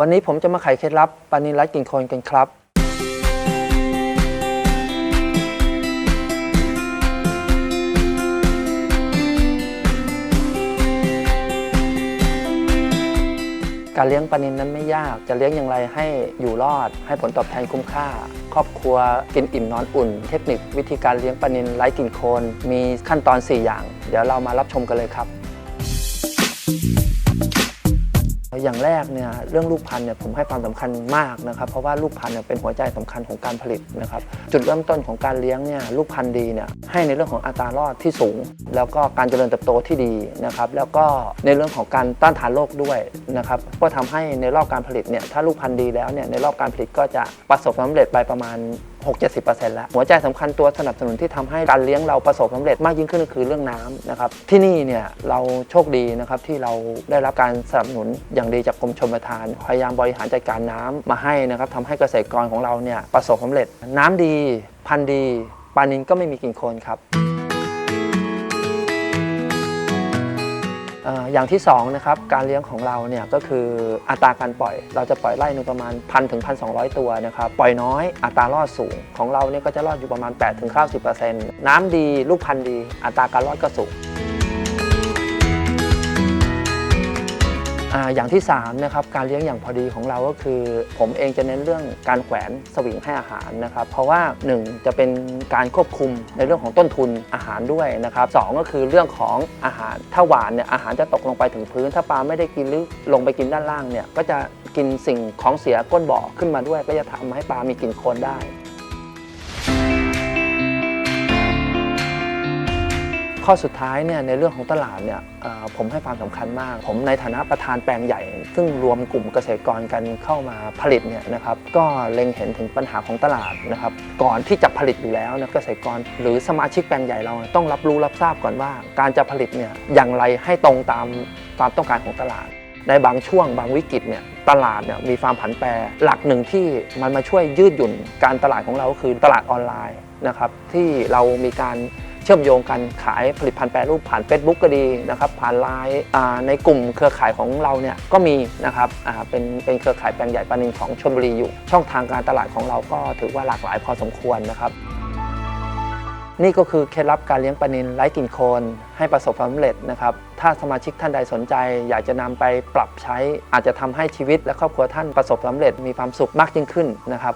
วันนี้ผมจะมาไขเคล็ดลับปานิลไร้กลิ่นโคลนกันครับ การเลี้ยงปลานิลนั้นไม่ยากจะเลี้ยงอย่างไรให้อยู่รอด ให้ผลตอบแทนคุ้มค่า ครอบครัวกินอิ่มนอนอุ่น เทคนิควิธีการเลี้ยงปลานิลไร้กลิ่นโคลนมีขั้นตอน 4 อย่าง เดี๋ยวเรามารับชมกันเลยครับ อย่างแรกเนี่ยเรื่องลูกพันธุ์เนี่ยผมให้ความสำคัญมากนะครับเพราะว่าลูกพันธุ์เนี่ยเป็นหัวใจสำคัญของการผลิตนะครับจุดเริ่มต้นของการเลี้ยงเนี่ยลูกพันธุ์ดีเนี่ยให้ในเรื่องของอัตรารอดที่สูง แล้วก็การเจริญเติบโตที่ดีนะครับแล้วก็ในเรื่องของการต้านทานโรคด้วยนะครับก็ทำให้ในรอบการผลิตเนี่ยถ้าลูกพันธุ์ดีแล้วเนี่ยในรอบการผลิตก็จะประสบความสำเร็จไปประมาณ 6-70%แล้วหัวใจสำคัญตัวสนับสนุนที่ทำให้การเลี้ยงเราประสบสำมสำเร็จมากยิ่งขึ้นก็คือเรื่องน้ำนะครับที่นี่เนี่ยเราโชคดีนะครับที่เราได้รับการสนับสนุนอย่างดีจากกรมชลประทาน พยายามบริหารจัดการน้ำมาให้นะครับทำให้เกษตรกรของเราเนี่ยประสบสำมสำเร็จ น้ำดี พันธุ์ดีปลานินก็ไม่มีกลิ่นโคลนครับ อย่างที่2นะครับการเลี้ยงของเราเนี่ยก็คืออัตราการปล่อย เราจะปล่อยไล่หนึงประมาณพันถึงพันสตัวนะครับปล่อยน้อยอัตรารอดสูงของเราเนี่ยก็จะรอดอยู่ประมาณ8-90%น้ำดีลูกพันธุ์ดี อัตราการรอดก็สูง ออย่างที่3นะครับการเลี้ยงอย่างพอดีของเราก็คือ ผมเองจะเน้นเรื่องการแขวนสวิงให้อาหารนะครับเพราะว่า 1 จะเป็นการควบคุมในเรื่องของต้นทุนอาหารด้วยนะครับสองก็คือเรื่องของอาหารถ้าหวานเนี่ยอาหารจะตกลงไปถึงพื้น ถ้าปลาไม่ได้กินหรือลงไปกินด้านล่างเนี่ยก็จะกินสิ่งของเสียก้นบ่อขึ้นมาด้วย ก็จะทำให้ปลามีกลิ่นโคลนได้ ข้อสุดท้ายเนี่ยในเรื่องของตลาดเนี่ยผมให้ความสำคัญมาก ผมในฐานะประธานแปลงใหญ่ ซึ่งรวมกลุ่มเกษตรกรกันเข้ามาผลิตเนี่ยนะครับก็เล็งเห็นถึงปัญหาของตลาดนะครับก่อนที่จะผลิตอยู่แล้วนะเกษตรกร หรือสมาชิกแปลงใหญ่เราต้องรับรู้รับทราบก่อนว่า การจะผลิตเนี่ยอย่างไรให้ตรงตามความต้องการของตลาด ในบางช่วงบางวิกฤตเนี่ยตลาดเนี่ยมีความผันแปรหลักหนึ่งที่มันมาช่วยยืดหยุ่นการตลาดของเราคือตลาดออนไลน์นะครับที่เรามีการ เชื่อมโยงกันขายผลิตภัณฑ์แปรรูปผ่าน Facebook ก็ดีนะครับผ่านไลน์ในกลุ่มเครือข่ายของเราเนี่ยก็มีนะครับเป็นเป็นเครือข่ายแปลงใหญ่ปานินของชลบุรีอยู่ ช่องทางการตลาดของเราก็ถือว่าหลากหลายพอสมควรนะครับ นี่ก็คือเคล็ดลับการเลี้ยงปลานิลไร้กลิ่นโคลนให้ประสบความสำเร็จนะครับถ้าสมาชิกท่านใดสนใจ อยากจะนำไปปรับใช้อาจจะทำให้ชีวิตและครอบครัวท่านประสบความสำเร็จมีความสุขมากยิ่งขึ้นนะครับ